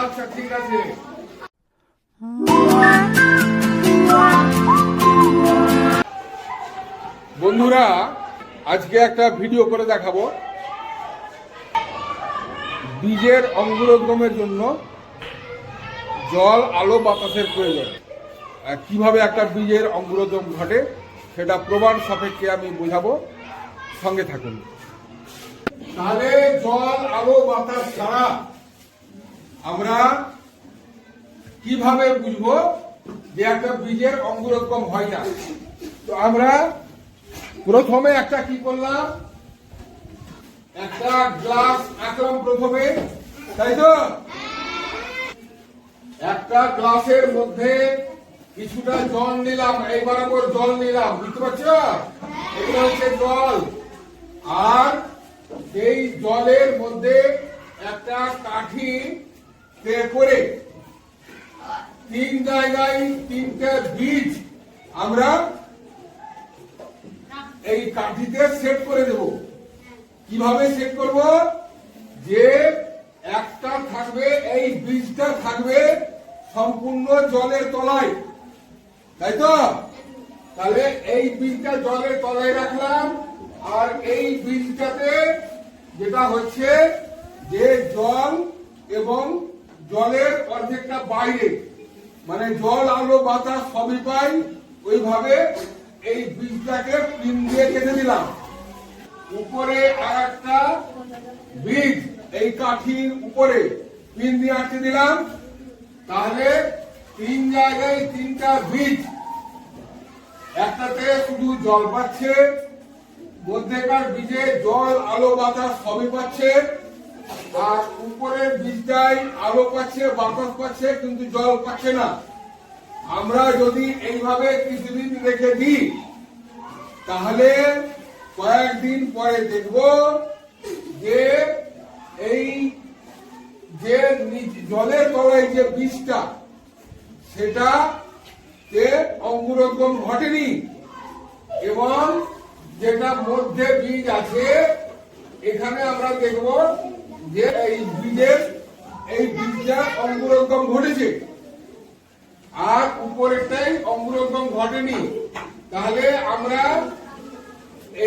আচ্ছা, বন্ধুরা আজকে একটা ভিডিও করে দেখাবো। বীজের অঙ্কুরোদ্গমের জন্য জল আলো বাতাসের প্রয়োজন। কীভাবে একটা বীজের অঙ্কুরোদ্গম ঘটে সেটা প্রমাণ সাপেক্ষে আমি বোঝাবো। সঙ্গে থাকুন। তাহলে জল আলো বাতাস ছাড়া আমরা কীভাবে বুঝব যে একটা বীজের অঙ্কুরোদ্গম হয় না? তো আমরা প্রথমে একটা কি করলাম? একটা গ্লাস আঁকলাম প্রথমে, তাই তো? একটা গ্লাসের মধ্যে কিছুটা জল নিলাম এই বরাবর জল নিলাম, বুঝতে পারছ? এগুলো হচ্ছে জল। আর সেই জলের মধ্যে একটা কাঠি করে তিন জায়গায় তিনটে বীজ আমরা এই কাঠিতে সেট করে দেব। কীভাবে সেট করব? যে একটা থাকবে, এই বীজটা থাকবে সম্পূর্ণ জলের তলায়। তাই তো? তাহলে এই বীজটা জলের তলায় রাখলাম, আর এই বীজটাতে যেটা হচ্ছে যে জল এবং জলের অর্ধেকটা বাইরে মানে জল, আলো, বাতাস সবই পাই, ওইভাবে এই বীজটাকে পিন দিয়ে কেটে দিলাম। উপরে আর একটা বীজ এই কাঠির উপরে পিন দিয়ে আটকে দিলাম। তাহলে তিন জায়গায় তিনটা বীজ একটাতে শুধু জল পাচ্ছে, মধ্যেকার বীজে জল, আলো, বাতাস সবই পাচ্ছে, আর উপরের বীজটাই আলো পাচ্ছে, বাতাস পাচ্ছে, কিন্তু জল পাচ্ছে না। আমরা যদি এইভাবে কিছুদিন রেখে দিই, তাহলে কয়েকদিন পরে দেখব যে এই যে জলের তলায় যে বীজটা সেটা তে অঙ্কুরোদ্গম ঘটেনি। এবং যেটা মধ্যে বীজ আছে, এখানে আমরা দেখব যে এই বীজের, এই বীজটা অঙ্কুরোদ্গম ঘটেছে। আর উপরেরটাই অঙ্কুরোদ্গম ঘটেনি। তাহলে আমরা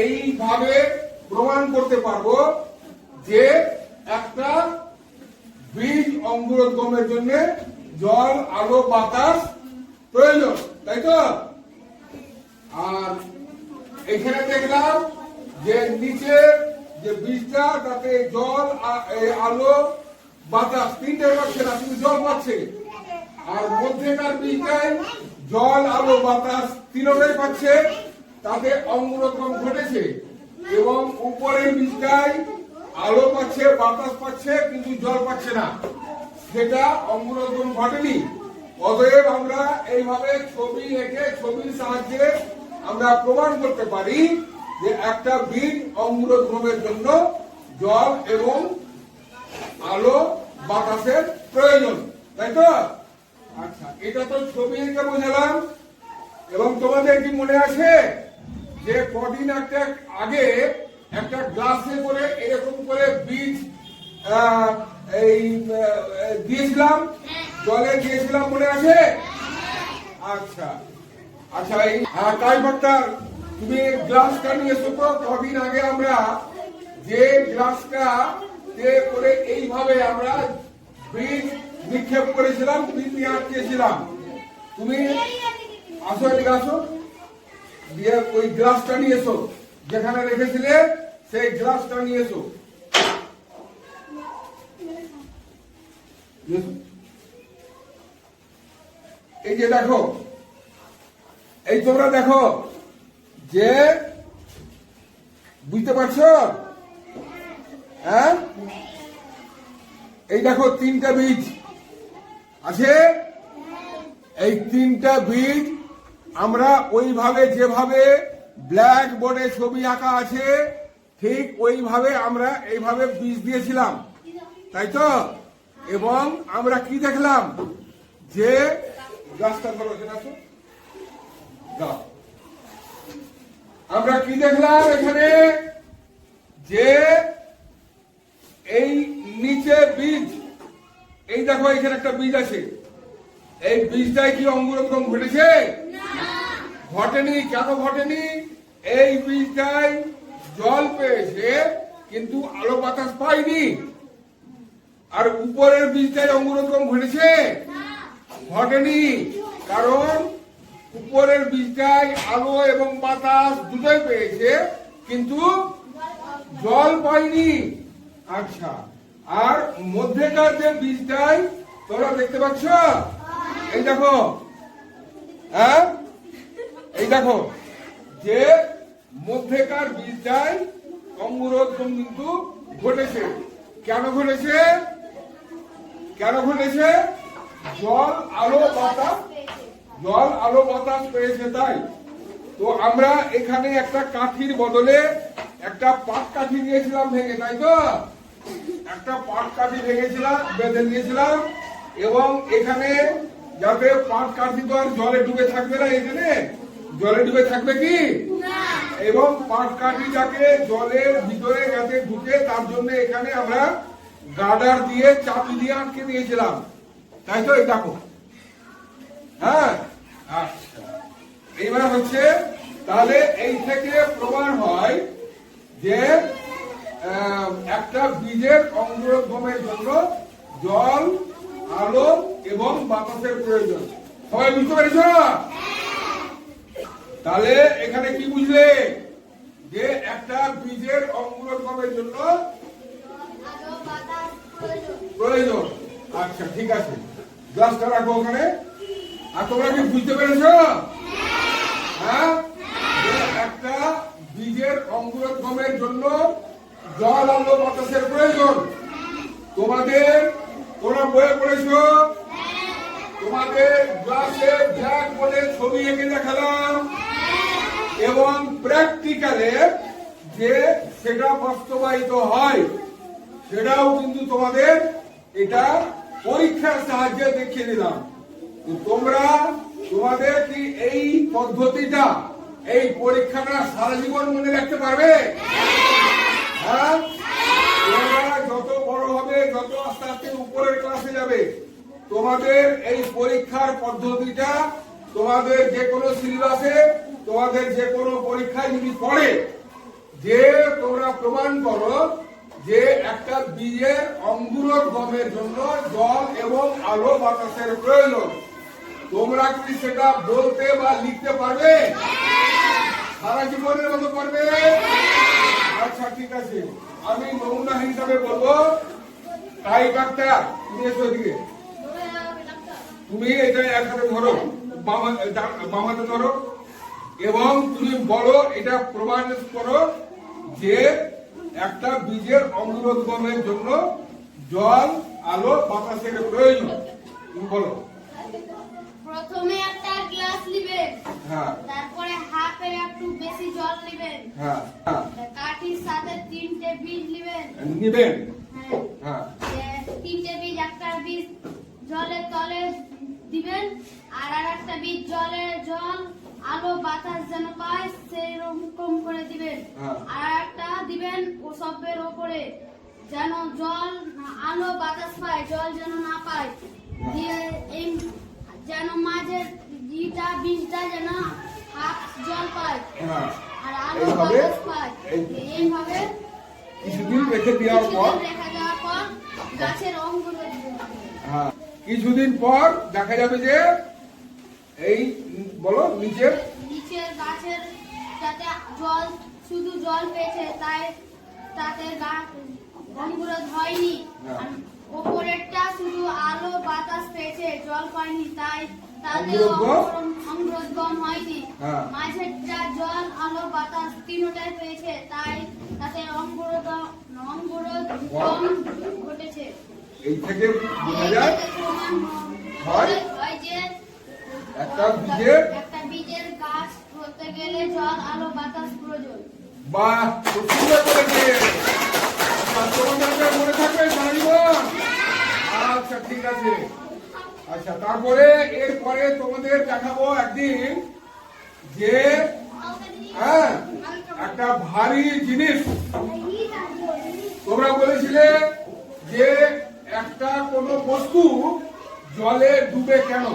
এইভাবে প্রমাণ করতে পারব যে একটা বীজ অঙ্কুরোদ্গমের জন্য জল আলো, বাতাস প্রয়োজন, তাই তো? আর এখানে দেখলাম যে নিচে যে বীজটা, তাতে জল আলো, বাতাস, তিনটে পাচ্ছে না শুধু জল পাচ্ছে। আর মধ্যেকার বীজটায় জল, আলো, বাতাস তিনটাই পাচ্ছে, তাতে অঙ্গরকম ঘটেছে। এবং উপরের বীজটায় আলো পাচ্ছে, বাতাস পাচ্ছে, কিন্তু জল পাচ্ছে না। সেটা অঙ্গরকম ঘটেনি। অতএব আমরা এইভাবে ছবি এঁকে ছবির সাহায্যে আমরা প্রমাণ করতে পারি যে একটা বীজ অঙ্গরোদ্গমের জন্য জল এবং আলো বাতাসের প্রয়োজন। তাই তো? আচ্ছা এটা তো ছবি এঁকে বোঝালাম। এবং তোমাদের কি মনে আছে যে কদিন একটা আগে একটা গ্লাসে করে এরকম করে বীজ এই দিয়েছিলাম? জলে দিয়েছিলাম মনে আছে? আচ্ছা। আচ্ছা এই হ্যাঁ, কাই ডাক্তার তুমি গ্লাসটা নিয়ে এসো তো কদিন আগে আমরা যে গ্লাসটা করে এইভাবে আমরা বীজ নিক্ষেপ করেছিলাম বীজ নিয়ে আটকেছিলাম। তুমি আসো এদিকে আসো। দিয়ে ওই গ্লাসটা নিয়ে এসো। যেখানে রেখেছিলে সেই গ্লাসটা নিয়ে এসো নিয়ে এসো। এই যে দেখো, এই তোমরা দেখো যে বুঝতে পারছ? হ্যাঁ? এই দেখো তিনটা বীজ আছে? এই তিনটা বীজ আমরা ওইভাবে যেভাবে ব্ল্যাক বোর্ডে ছবি আঁকা আছে, ঠিক ওইভাবে আমরা এইভাবে বীজ দিয়েছিলাম। তাই তো? এবং আমরা কি দেখলাম? যে গাছটা ধরো আমরা কি দেখলাম এখানে? যে এই নিচে বীজ, এই দেখো এখানে একটা বীজ আছে। এই বীজটাই কি অঙ্কুরোদ্গম ঘটেছে? ঘটেনি। কেন ঘটেনি? এই বীজটাই জল পেয়েছে, কিন্তু আলো বাতাস পায়নি। আর উপরের বীজটাই অঙ্কুরোদ্গম ঘটেছে? ঘটেনি। কারণ উপরের বীজটাই আলো এবং বাতাস দুটোই পেয়েছে, কিন্তু জল পাইনি। আচ্ছা আর মধ্যেকার যে বীজটাই তোমরা দেখতে পাচ্ছ? এই দেখো। হ্যাঁ? এই দেখো। যে মধ্যেকার বীজটাই অঙ্গুরোদ্গম কিন্তু ঘটেছে। কেন ঘটেছে? কেন ঘটেছে? জল আলো বাতাস। জল আলো বাতাস পেয়েছে তাই। তো আমরা এখানে একটা কাঠির বদলে একটা পাট কাঠি নিয়েছিলাম ভেঙে তাই তো? একটা পাট কাঠি ভেঙেছিলাম বেঁধে নিয়েছিলাম এবং এখানে যাতে পাট কাঠি তো আর জলে ডুবে থাকবে না এখানে জলে ডুবে থাকবে কি? এবং পাট কাঠি যাকে জলের ভিতরে যাতে ঢুকে তার জন্য এখানে আমরা গার্ডার দিয়ে চাপি দিয়ে আটকে দিয়েছিলাম তাই তো দেখো। হ্যাঁ? আচ্ছা। এইবার হচ্ছে, তাহলে এই থেকে প্রমাণ হয় যে একটা বীজের অঙ্কুরোদ্গমের জন্য জল, আলো এবং বাতাসের প্রয়োজন। সবাই বুঝতে পেরেছ? তাহলে এখানে কি বুঝলে? যে একটা বীজের অঙ্কুরোদ্গমের জন্য প্রয়োজন। আচ্ছা ঠিক আছে। গ্লাসটা রাখো ওখানে? আর তোমরা কি বুঝতে পেরেছ? হ্যাঁ? একটা বীজের অঙ্কুরোদ্গমের জন্য জল আলো বাতাসের প্রয়োজন। তোমাদের, তোমরা বইয়ে পড়েছ? তোমাদের গ্লাসে ব্ল্যাক বোর্ডে ছবি এঁকে দেখালাম। এবং প্র্যাকটিক্যালে যে সেটা বাস্তবায়িত হয়। সেটাও কিন্তু তোমাদের এটা পরীক্ষার সাহায্যে দেখিয়ে দিলাম। তোমরা তোমাদের কি এই পদ্ধতিটা, এই পরীক্ষাটা সারা জীবন মনে রাখতে পারবে? হ্যাঁ? তোমরা যত বড় হবে, যত আস্তে আস্তে উপরের ক্লাসে যাবে, তোমাদের এই পরীক্ষার পদ্ধতিটা তোমাদের যে কোনো সিলেবাসে তোমাদের যে কোনো পরীক্ষায় যদি পড়ে, যে তোমরা প্রমাণ করো যে একটা বীজের অঙ্গুরোর গমের জন্য জল এবং আলো বাতাসের প্রয়োজন। তোমরা কি সেটা বলতে বা লিখতে পারবে? সারা জীবনের মতো পারবে? আচ্ছা ঠিক আছে। আমি নমুনা হিসাবে বলব। তাই, ডাক্তার, তুমি এসো ডাক্তার তুমি এটা এক হাতে ধরো। বাম হাতে- ডান- বাম হাতে ধরো। এবং তুমি বলো, এটা প্রমাণ করো যে একটা বীজের অঙ্কুরোদ্গমের জন্য জল আলো বাতাসের প্রয়োজন। তুমি বলো। প্রথমে একটা গ্লাস নেবেন। হ্যাঁ। তারপরে একটু বেশি জল নেবেন। হ্যাঁ হ্যাঁ। কাঠির সাথে তিনটে বীজ নেবেন। নিবেন? হ্যাঁ। হ্যাঁ। তিনটে বীজ একটা বীজ জলের তলে দিবেন আর আর একটা বীজ জলে জল আলো বাতাস যেন পায় সেই রকম করে দিবেন। হ্যাঁ। আর একটা দিবেন ওসবের ওপরে যেন জল আলো বাতাস পায় জল যেন না পায়। দিয়ে এই যেন মাঝের ইটা বীজটা যেন হাফ জল পায়। হ্যাঁ। আর আলো বাতাস পায়। এইভাবে কিছুদিন রেখে দেওয়ার পর রেখে দেওয়ার পর গাছের অঙ্কুর হ্যাঁ। কিছুদিন পর দেখা যাবে যে এই বলো নিচের নিচের গাছের যাতে জল শুধু জল পেয়েছে তাই তাতে গাছ অঙ্কুরোধ হয়নি হ্যাঁ। ওপরেরটা শুধু আলো বাতাস পেয়েছে জল পায়নি তাই তাতে অঙ্কুরোদ্গম? অঙ্কুরোদ্গম হয়নি হ্যাঁ। মাঝেরটা জল আলো বাতাস তিনটাই পেয়েছে তাই তাতে অঙ্কুরোদ্গম অঙ্কুরোদ্গম ঘটেছে এই থেকে বোঝা যায় হয়? একটা বীজের একটা বীজের গাছ হতে গেলে জল আলো বাতাস প্রয়োজন। বাহ খুব সুন্দর করেছে তোমাদের মনে থাকবে সারা জীবন আচ্ছা ঠিক আছে। আচ্ছা তারপরে এরপরে তোমাদের দেখাবো একদিন যে হ্যাঁ একটা ভারী জিনিস। তোমরা বলেছিলে যে একটা কোনো বস্তু জলে ডুবে কেন?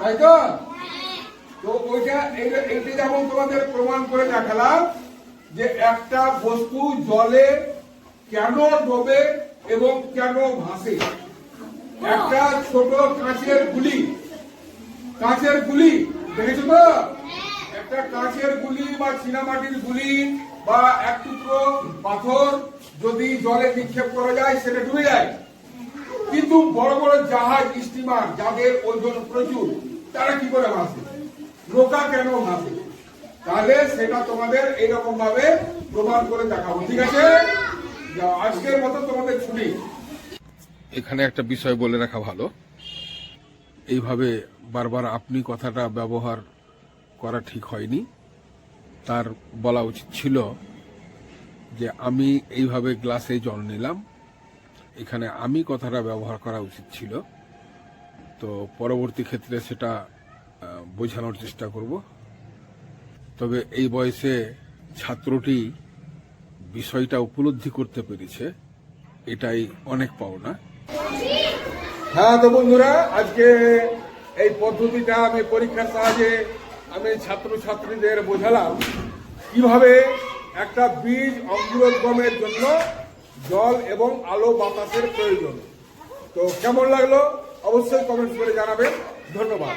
তাই তো তো ওইটা এইটা যেমন তোমাদের প্রমাণ করে দেখালাম যে একটা বস্তু জলে কেন ডোবে এবং কেন ভাসে? একটা ছোট কাঁচের গুলি। কাঁচের গুলি, দেখেছ তো? একটা কাঁচের গুলি বা চীনামাটির গুলি বা এক টুকরো পাথর যদি জলে নিক্ষেপ করা যায়, সেটা ডুবে যায়। কিন্তু বড় বড় জাহাজ স্টিমার যাদের ওজন প্রচুর, তারা কি করে ভাসে? নৌকা কেন ভাসে? তাহলে সেটা তোমাদের এইরকম ভাবে প্রমাণ করে দেখাবো, ঠিক আছে? আজকের মতো তোমাদের ছুটি। এখানে একটা বিষয় বলে রাখা ভালো। এইভাবে বারবার আপনি কথাটা ব্যবহার করা ঠিক হয়নি। তার বলা উচিত ছিল যে আমি এইভাবে গ্লাসে জল নিলাম এখানে আমি কথাটা ব্যবহার করা উচিত ছিল। তো পরবর্তী ক্ষেত্রে সেটা বোঝানোর চেষ্টা করব। তবে এই বয়সে ছাত্রটি বিষয়টা উপলব্ধি করতে পেরেছে, এটাই অনেক পাওনা। হ্যাঁ তো বন্ধুরা, আজকে এই পদ্ধতিটা আমি পরীক্ষার সাহায্যে আমি ছাত্র ছাত্রীদের বোঝালাম। কীভাবে একটা বীজ অঙ্কুরোদ্গমের জন্য জল এবং আলো বাতাসের প্রয়োজন। তো কেমন লাগল? অবশ্যই কমেন্টস করে জানাবেন। ধন্যবাদ।